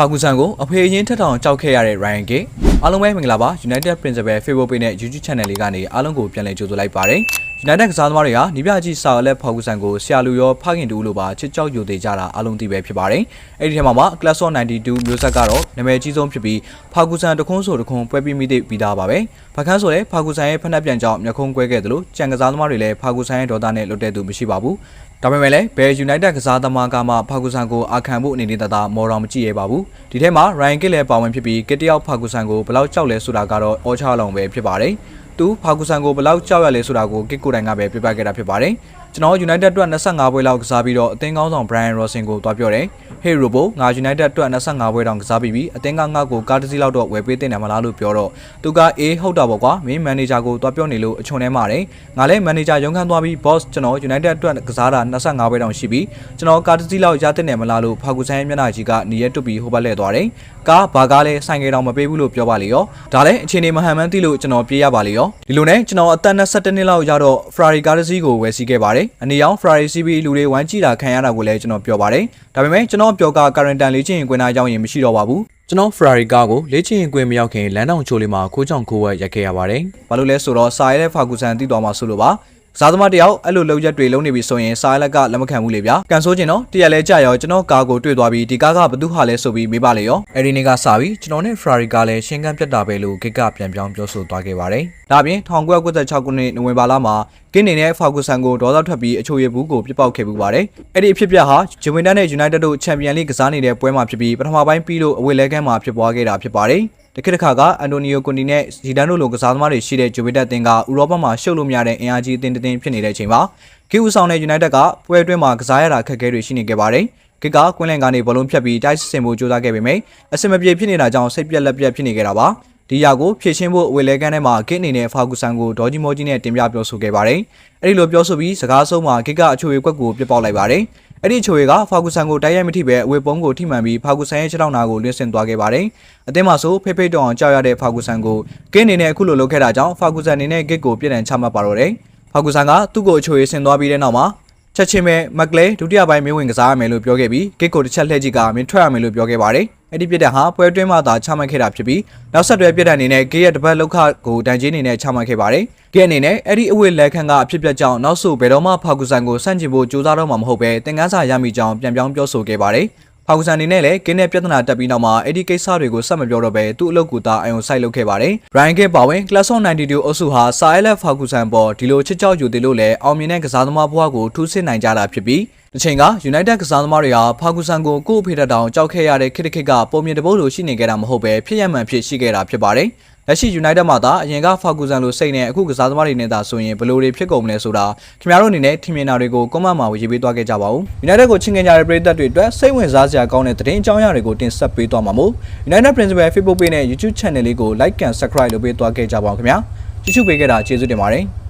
ဖာကူဆန်ကိုအဖေအရင်ထက်ထောင်ကြောက်ခဲ့ရတဲ့ Ryan Gay အားလုံးပဲမင်္ဂလာပါ United Principal Facebook Page နဲ့ YouTube Channel လေးကနေအားလုံးကိုပြန်လည်ကြိုဆိုလိုက်ပါတယ် United ကစားသမားတွေဟာနိပြကြီးစာအလက်ဖာကူဆန်ကိုဆရာလူရောဖခင်တူလို့ပါချစ်ကြောက်ယူသေးကြတာအားလုံးသိပဲဖြစ်ပါတယ်အဲ့ဒီထဲမှာမှ Class of 92မျိုးဆက်ကတော့နာမည်ကြီးဆုံးဖြစ်ပြီးဖာကူဆန်တခွန်းဆိုတခွန်းပွဲပြီးမိသိပြီးသားပါပဲဖခန်းဆိုလည်းဖာကူဆန်ရဲ့ဖက်နှက်ပြန်ကြောင်းမျက်ခုံးကွဲခဲ့တယ်လို့ကြံကစားသမားတွေလည်းဖာကူဆန်ရဲ့ဒေါသနဲ့လွတ်တဲ့သူမရှိပါဘူး ဒါပေမဲ့လည်းဘယ် United ကစားသမားကမှဖာကူဆန်ကိုအာခံဖို့အနေနဲ့တသာမော်တော်မကြည့်ရပါဘူးဒီထဲမှာ Ryan Gig လည်းပါဝင်ဖြစ်ပြီးကစ်တယောက်ဖာကူဆန်ကိုဘယ်လောက်ကြောက်လဲဆိုတာကတော့အောချလောင်ပဲဖြစ်ပါတယ်သူဖာကူဆန်ကိုဘယ်လောက်ကြောက်ရလဲဆိုတာကိုကစ်ကိုတိုင်ကပဲပြပြခဲ့တာဖြစ်ပါတယ်ကျွန်တော် United အတွက်25ပွဲလောက်ကစားပြီးတော့အသင်းကောင်းဆောင် Brian Rosen ကိုတွားပြောတယ် Hey Robo ငါ United အတွက်25ပွဲတောင်ကစားပြီးပြီအသင်းကငါ့ကိုကားတစ်စီးလောက်တော့ဝယ်ပေးတင်တယ်မလားလို့ပြောတော့သူကအေးဟုတ်တာပေါ့ကွာမင်းမန်နေဂျာကိုတွားပြောနေလို့အချွန်ထဲမှာတယ်ငါလည်းမန်နေဂျာရုံးခန်းသွားပြီး boss ကျွန်တော် United အတွက်ကစားတာ25ပွဲတောင်ရှိပြီကျွန်တော်ကားတစ်စီးလောက်ရတဲ့တယ်မလားလို့ဖာကူဆန်ရဲ့မျက်နှာကြီးကနေရက်တွပြီးဟိုဘက်လှည့်သွားတယ်ကားဘာကားလဲဆိုင်ကယ်တောင်မပေးဘူးလို့ပြောပါလေရောဒါလည်းအခြေအနေမဟန်မှန်းသိလို့ကျွန်တော်ပြေးရပါလေရောဒီလိုနဲ့ကျွန်တော်အသက်22နှစ်လောက်ရတော့ Ferrari ကားတစ်စီးကိုဝယ်စီးခဲ့ပါတယ်အနေရောင် Ferrari စီးပြီးလူတွေဝမ်းကြည့်တာခံရတာကိုလည်းကျွန်တော်ပြောပါတယ်ဒါပေမဲ့ကျွန်တော်ပြောက current တန်လေးချင်းရင်ကွင်းသားကြောင်းရင်မရှိတော့ပါဘူးကျွန်တော် Ferrari ကားကိုလေ့ကျင့်ရင်ကွင်းမရောက်ခင်လမ်းတောင်ချိုးလေးမှာခိုးချောင်ခိုးဝက်ရက်ခဲ့ရပါတယ်။ဘာလို့လဲဆိုတော့စာရဲတဲ့ဖာကူဆန်တည်တော်မှာဆိုလို့ပါ။ စားသမားတယောက်အဲ့လိုလောက်ရက်တွေလုံးနေပြီဆိုရင်စာရဲလက်ကလက်မခံဘူးလေဗျာ။ကန်ဆိုးကျင်တော့တရက်လဲကြာရောကျွန်တော်ကားကိုတွေ့သွားပြီးဒီကားကဘသူဟာလဲဆိုပြီးမေးပါလေရော။အဲ့ဒီနေ့ကစပြီးကျွန်တော်နဲ့ Ferrari ကားလည်းရှင်းကန်းပြတ်တာပဲလို့ဂစ်ကပြန်ပြောင်းပြောဆိုသွားခဲ့ပါတယ်။ဒါပြင်1996ခုနှစ်နိုဝင်ဘာလမှာကင်းနေနဲ့ဖာကူဆန်ကိုဒေါသထွက်ပြီးအချိုရဘူးကိုပြစ်ပေါက်ခဲ့ပူပါတယ်။အဲ့ဒီအဖြစ်ပြဟာဂျူဝင်တန်နဲ့ United တို့ချန်ပီယံလိကစားနေတဲ့ပွဲမှာဖြစ်ပြီးပထမပိုင်းပြီးလို့အဝေးလဲကမ်းမှာဖြစ်ပွားခဲ့တာဖြစ်ပါတယ်။ တခါတခါကအန်တိုနီယိုကွန်တီနဲ့ဇီဒန်တို့လိုကစားသမားတွေရှိတဲ့ဂျူဗီတက်အသင်းကဥရောပမှာရှုပ်လို့မရတဲ့အင်အားကြီးအသင်းတစ်သင်းဖြစ်နေတဲ့အချိန်မှာကီဦးဆောင်တဲ့ United ကပွဲအတွင်းမှာကစားရတာခက်ခဲတွေရှိနေခဲ့ပါတယ်။ကစ်ကကွင်းလန်ကနေဘလုံးဖြတ်ပြီးတိုက်စစ်ဆင်ဖို့ကြိုးစားခဲ့ပေမယ့်အဆင်မပြေဖြစ်နေတာကြောင့်စိတ်ပြက်လက်ပြက်ဖြစ်နေခဲ့တာပါ။ဒီရာကိုဖြည့်ရှင်းဖို့အဝေလဲကန်းထဲမှာကစ်အနေနဲ့ဖာကူဆန်ကိုဒေါ်ဂျီမိုဂျီနဲ့တင်ပြပြောဆိုခဲ့ပါတယ်။အဲဒီလိုပြောဆိုပြီးစကားဆုံးမှာကစ်ကအချိုရကွက်ကိုပြစ်ပေါက်လိုက်ပါတယ်။ အဲ့ဒီချိုရကဖာကူဆန်ကိုတိုက်ရိုက်မထိပဲအဝေပုံးကိုထိမှန်ပြီးဖာကူဆန်ရဲ့ခြေထောက်နာကိုလွှင့်ဆင်သွားခဲ့ပါတယ်။အသင်းမှာဆိုဖိဖိတောင်အောင်ကြောက်ရတဲ့ဖာကူဆန်ကိုကင်းအနေနဲ့အခုလိုလုပ်ခဲ့တာကြောင့်ဖာကူဆန်အနေနဲ့ဂစ်ကိုပြစ်ဒဏ်ချမှတ်ပါတော့တယ်။ဖာကူဆန်ကသူ့ကိုအချိုရဆင်သွားပြီးတဲ့နောက်မှာ ချက်ချင်းပဲမက်ကလေးဒုတိယပိုင်းမင်းဝင်ကစားရမယ်လို့ပြောခဲ့ပြီးဂစ်ကိုတစ်ချက်လှည့်ကြည့်ကမင်းထွက်ရမယ်လို့ပြောခဲ့ပါတယ်။အဲ့ဒီပြစ်ဒဏ်ဟာပွဲတွင်းမှာသာချမှတ်ခဲ့တာဖြစ်ပြီးနောက်ဆက်တွဲပြစ်ဒဏ်အနေနဲ့ဂစ်ရဲ့တပတ်လောက်ခကိုတန်ကြီးအနေနဲ့ချမှတ်ခဲ့ပါတယ်။ဂစ်အနေနဲ့အဲ့ဒီအဝေးလက်ခံကအဖြစ်ပြက်ကြောင့်နောက်ဆိုဘယ်တော့မှဖာကူဆန်ကိုဆန့်ကျင်ဖို့ကြိုးစားတော့မှာမဟုတ်ပဲတင်ကန်းစာရမိကြောင်းပြန်ပြောင်းပြောဆိုခဲ့ပါတယ်။ ဖာကူဆန်အနေနဲ့လည်းကင်းတဲ့ပြဿနာတက်ပြီးနောက်မှာအဲ့ဒီကိစ္စတွေကိုဆက်မပြောတော့ပဲသူ့အလုပ်ကူတာအယုံဆိုင်လုပ်ခဲ့ပါတယ်။ Ryan Gig ပါဝင် Class of 92အုပ်စုဟာ Saelet Ferguson ပေါ်ဒီလိုချစ်ကြောက်ယူတယ်လို့လည်းအောင်မြင်တဲ့ကစားသမားဘဝကိုထူးဆစ်နိုင်ကြတာဖြစ်ပြီးတစ်ချိန်က United ကစားသမားတွေဟာဖာကူဆန်ကိုကိုယ့်အဖေတက်တောင်ကြောက်ခဲ့ရတဲ့ခေတ်တစ်ခေတ်ကပုံမြင်တပုတ်လိုရှိနေခဲ့တာမဟုတ်ပဲဖြစ်ရမှန်ဖြစ်ရှိခဲ့တာဖြစ်ပါတယ်။ လက်ရှိ United မှာသာအရင်ကဖာကူဆန်လိုစိတ်နဲ့အခုကစားသမားတွေနဲ့သာဆိုရင်ဘယ်လိုတွေဖြစ်ကုန်မလဲဆိုတာခင်ဗျားတို့အနေနဲ့ထင်မြင်တာတွေကို comment မှာရေးပေးသွားခဲ့ကြပါဦး United ကိုချင်ခင်ကြတဲ့ပရိသတ်တွေအတွက်စိတ်ဝင်စားစရာကောင်းတဲ့သတင်းအကြောင်းအရာတွေကိုတင်ဆက်ပေးသွားမှာမို့ United Principal Facebook Page နဲ့ YouTube Channel လေးကို Like and Subscribe လုပ်ပေးသွားခဲ့ကြပါဦးခင်ဗျာကြည့်ရှုပေးခဲ့တာကျေးဇူးတင်ပါတယ်